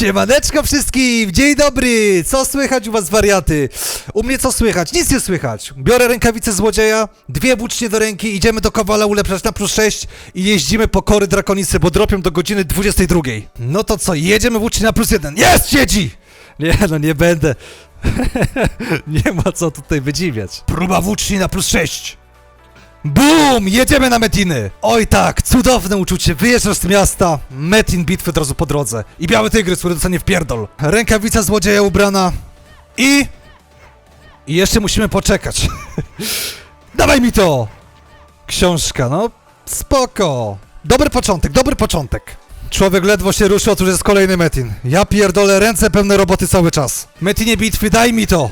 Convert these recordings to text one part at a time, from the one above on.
Siemaneczko wszystkim! Dzień dobry! Co słychać u was wariaty? U mnie co słychać? Nic nie słychać. Biorę rękawice złodzieja, dwie włócznie do ręki, idziemy do Kowala ulepszać na plus 6 i jeździmy po kory drakonicy, bo dropią do godziny 22. No to co, jedziemy włócznie na plus 1. Jest! Siedzi! Nie no, nie będę. nie ma co tutaj wydziwiać. Próba włóczni na plus 6. Bum! Jedziemy na Metiny! Oj tak, cudowne uczucie, wyjeżdżasz z miasta, Metin bitwy od razu po drodze i biały tygrys, który dostanie w pierdol. Rękawica złodzieja ubrana i... I jeszcze musimy poczekać. Dawaj mi to! Książka, no spoko. Dobry początek, dobry początek. Człowiek ledwo się ruszył, otóż jest kolejny Metin. Ja pierdolę, ręce pełne roboty cały czas. Metinie bitwy, daj mi to!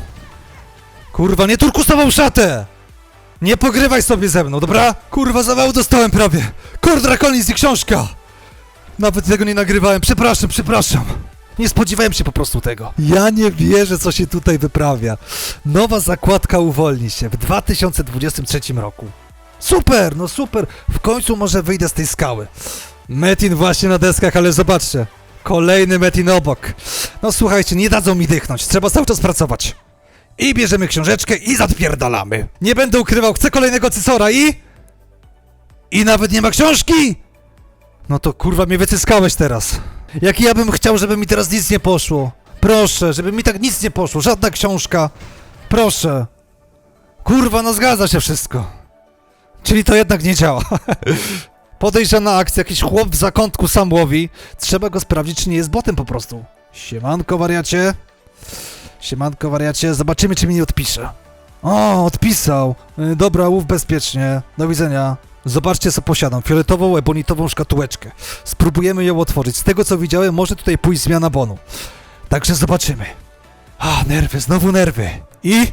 Kurwa, nie turkusową szatę! Nie pogrywaj sobie ze mną, dobra? Kurwa, zawału dostałem prawie. Kord Draconis i książka! Nawet tego nie nagrywałem, przepraszam, przepraszam. Nie spodziewałem się po prostu tego. Ja nie wierzę, co się tutaj wyprawia. Nowa zakładka uwolni się w 2023 roku. Super, no super. W końcu może wyjdę z tej skały. Metin właśnie na deskach, ale zobaczcie. Kolejny Metin obok. No słuchajcie, nie dadzą mi dychnąć. Trzeba cały czas pracować. I bierzemy książeczkę i zadpierdalamy. Nie będę ukrywał, chcę kolejnego cysora i... I nawet nie ma książki! No to kurwa mnie wycyskałeś teraz. Jak ja bym chciał, żeby mi teraz nic nie poszło. Proszę, żeby mi tak nic nie poszło, żadna książka. Proszę. Kurwa, no zgadza się wszystko. Czyli to jednak nie działa. Podejrzana akcja, jakiś chłop w zakątku sam łowi. Trzeba go sprawdzić, czy nie jest botem po prostu. Siemanko, wariacie. Siemanko, wariacie. Zobaczymy, czy mi nie odpisze. O, odpisał. Y, Dobra, łów bezpiecznie. Do widzenia. Zobaczcie, co posiadam. Fioletową, ebonitową szkatułeczkę. Spróbujemy ją otworzyć. Z tego, co widziałem, może tutaj pójść zmiana bonu. Także zobaczymy. A, nerwy, znowu nerwy. I...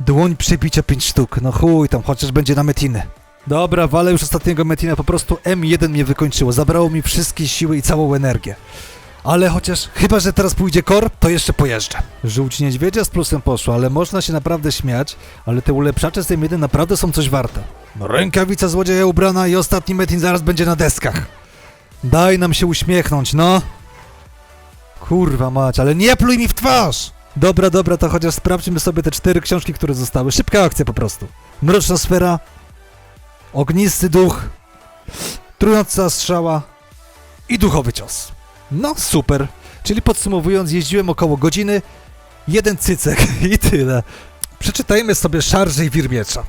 Dłoń przebicia 5 sztuk. No chuj, tam chociaż będzie na metiny. Dobra, walę już ostatniego metina. Po prostu M1 mnie wykończyło. Zabrało mi wszystkie siły i całą energię. Ale chociaż, chyba że teraz pójdzie kor, to jeszcze pojeżdżę. Żółć niedźwiedzia z plusem poszło, ale można się naprawdę śmiać, ale te ulepszacze z tym jeden naprawdę są coś warte. No, rękawica złodzieja ubrana i ostatni metin zaraz będzie na deskach. Daj nam się uśmiechnąć, no. Kurwa mać, ale nie pluj mi w twarz! Dobra, dobra, to chociaż sprawdźmy sobie te cztery książki, które zostały. Szybka akcja po prostu. Mroczna sfera, ognisty duch, trująca strzała i duchowy cios. No super. Czyli podsumowując, jeździłem około godziny, jeden cycek i tyle. Przeczytajmy sobie szarże i wirmiecza.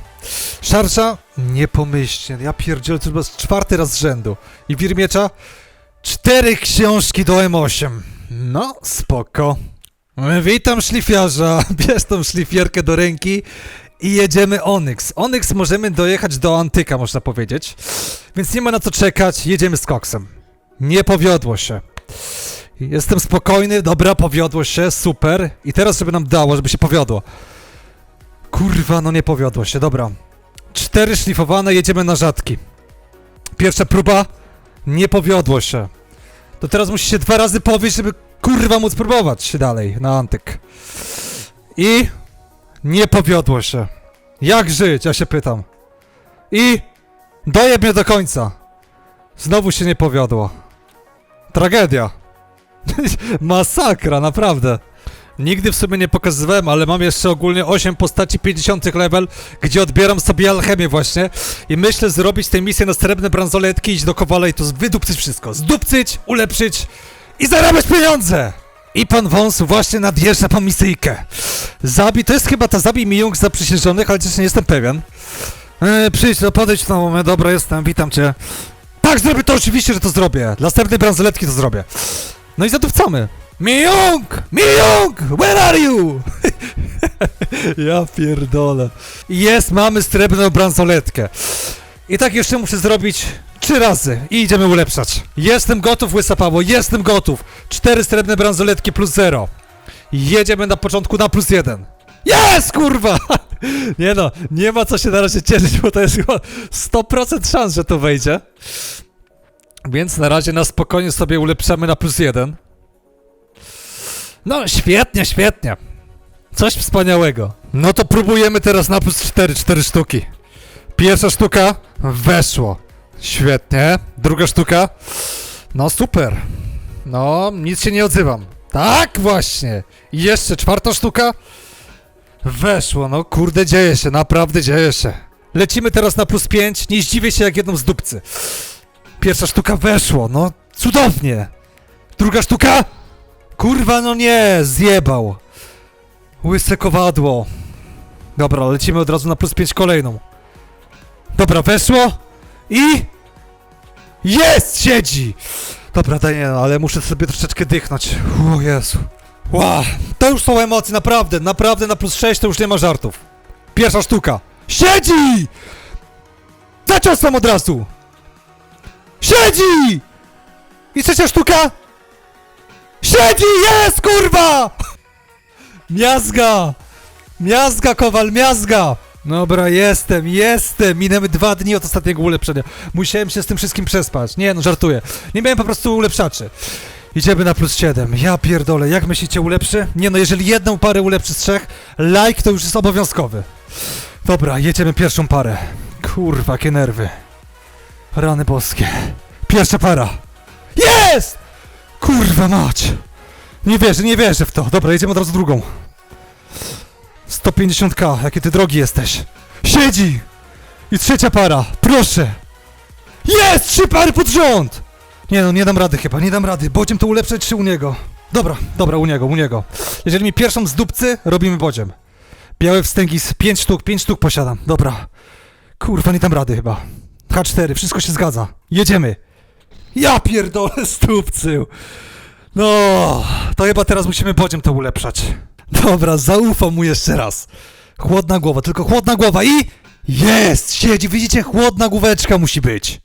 Szarża? Nie pomyślcie, ja pierdzielę, to chyba czwarty raz z rzędu. I wirmiecza? Cztery książki do M8. No, spoko. Witam szlifiarza, bierz tą szlifierkę do ręki i jedziemy Onyx. Onyx możemy dojechać do Antyka, można powiedzieć. Więc nie ma na co czekać, jedziemy z koksem. Nie powiodło się. Jestem spokojny, dobra, powiodło się, super. I teraz żeby nam dało, żeby się powiodło. Kurwa, no nie powiodło się, dobra. Cztery szlifowane, jedziemy na rzadki. Pierwsza próba, nie powiodło się. To teraz musi się dwa razy powieść, żeby kurwa móc próbować się dalej na antyk. I nie powiodło się. Jak żyć, ja się pytam. I dojeb mnie do końca. Znowu się nie powiodło. Tragedia. Masakra, naprawdę. Nigdy w sumie nie pokazywałem, ale mam jeszcze ogólnie 8 postaci 50 level, gdzie odbieram sobie alchemię właśnie i myślę zrobić tę misję na srebrne bransoletki, iść do Kowala i to wydupcyć wszystko. Zdupcyć, ulepszyć i zarabiać pieniądze! I pan Wąs właśnie nadjeżdża po misyjkę. Zabi, to jest chyba ta zabij mi Jung zaprzysiężonych, ale też nie jestem pewien. Eee, przyjdź, no podejdź na moment, dobra, jestem, witam cię. Tak, zrobię to oczywiście, że to zrobię. Dla srebrnej bransoletki to zrobię. No i zadupcamy. Mijung! Mijung! Where are you? ja pierdolę. Jest, mamy srebrną bransoletkę. I tak jeszcze muszę zrobić trzy razy i idziemy ulepszać. Jestem gotów, łysa jestem gotów. Cztery srebrne bransoletki plus zero. Jedziemy na początku na plus jeden. Jest, kurwa! Nie no, nie ma co się na razie cieszyć, bo to jest chyba 100% szans, że to wejdzie. Więc na razie na spokojnie sobie ulepszamy na plus jeden. No, świetnie, świetnie. Coś wspaniałego. No to próbujemy teraz na plus 4, 4 sztuki. Pierwsza sztuka weszło. Świetnie. Druga sztuka. No super. No, nic się nie odzywam. Tak, właśnie. I jeszcze czwarta sztuka. Weszło, no kurde, dzieje się, naprawdę dzieje się. Lecimy teraz na plus 5, nie zdziwię się jak jedną z dupcy. Pierwsza sztuka weszło, no cudownie. Druga sztuka? Kurwa, no nie, zjebał. Łyse kowadło. Dobra, lecimy od razu na plus 5 kolejną. Dobra, weszło i... Jest! Siedzi! Dobra, daj nie, ale muszę sobie troszeczkę dychnąć. O Jezu. Ła, to już są emocje, naprawdę, naprawdę na plus 6 to już nie ma żartów. Pierwsza sztuka. Siedzi! Za od razu! Siedzi! I trzecia sztuka! Siedzi! Jest, kurwa! Miazga! Miazga, Kowal, miazga! Dobra, jestem, jestem! Minęły dwa dni od ostatniego ulepszenia. Musiałem się z tym wszystkim przespać. Nie no, żartuję. Nie miałem po prostu ulepszaczy. Idziemy na plus 7. Ja pierdolę, jak myślicie ulepszy? Nie no, jeżeli jedną parę ulepszy z trzech, like to już jest obowiązkowy. Dobra, jedziemy pierwszą parę. Kurwa, jakie nerwy. Rany boskie. Pierwsza para. Jest! Kurwa mać! Nie wierzę, nie wierzę w to. Dobra, jedziemy od razu drugą. 150k, jakie ty drogi jesteś. Siedzi! I trzecia para, proszę! Jest! Trzy pary pod rząd! Nie no, nie dam rady chyba, nie dam rady. Bodziem to ulepszać czy u niego? Dobra, dobra, u niego, u niego. Jeżeli mi pierwszą z dupcy, robimy bodziem. Białe wstęgi z 5 sztuk, 5 sztuk posiadam. Dobra. Kurwa, nie dam rady chyba. H4, wszystko się zgadza. Jedziemy. Ja pierdolę stupcył. No, to chyba teraz musimy bodziem to ulepszać. Dobra, zaufam mu jeszcze raz. Chłodna głowa, tylko chłodna głowa i... Jest! Siedzi, widzicie? Chłodna główeczka musi być.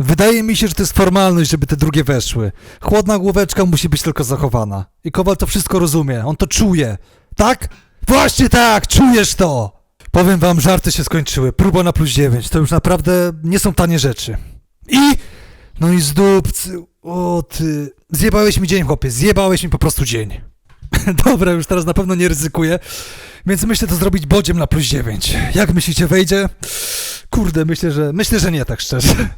Wydaje mi się, że to jest formalność, żeby te drugie weszły. Chłodna główeczka musi być tylko zachowana. I Kowal to wszystko rozumie, on to czuje. Tak? Właśnie tak, czujesz to! Powiem wam, żarty się skończyły. Próba na plus 9. To już naprawdę nie są tanie rzeczy. I... No i zdupcy... O ty... Zjebałeś mi dzień, chłopie. Zjebałeś mi po prostu dzień. Dobra, już teraz na pewno nie ryzykuję. Więc myślę to zrobić bodziem na plus 9. Jak myślicie, wejdzie? Kurde, myślę, że... Myślę, że nie, tak szczerze.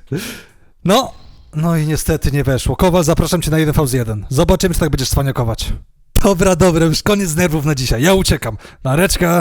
No, no i niestety nie weszło. Kowal, zapraszam cię na 1 v 1 Zobaczymy, czy tak będziesz cwaniakować. Dobra, dobra, już koniec nerwów na dzisiaj. Ja uciekam. Nareczka.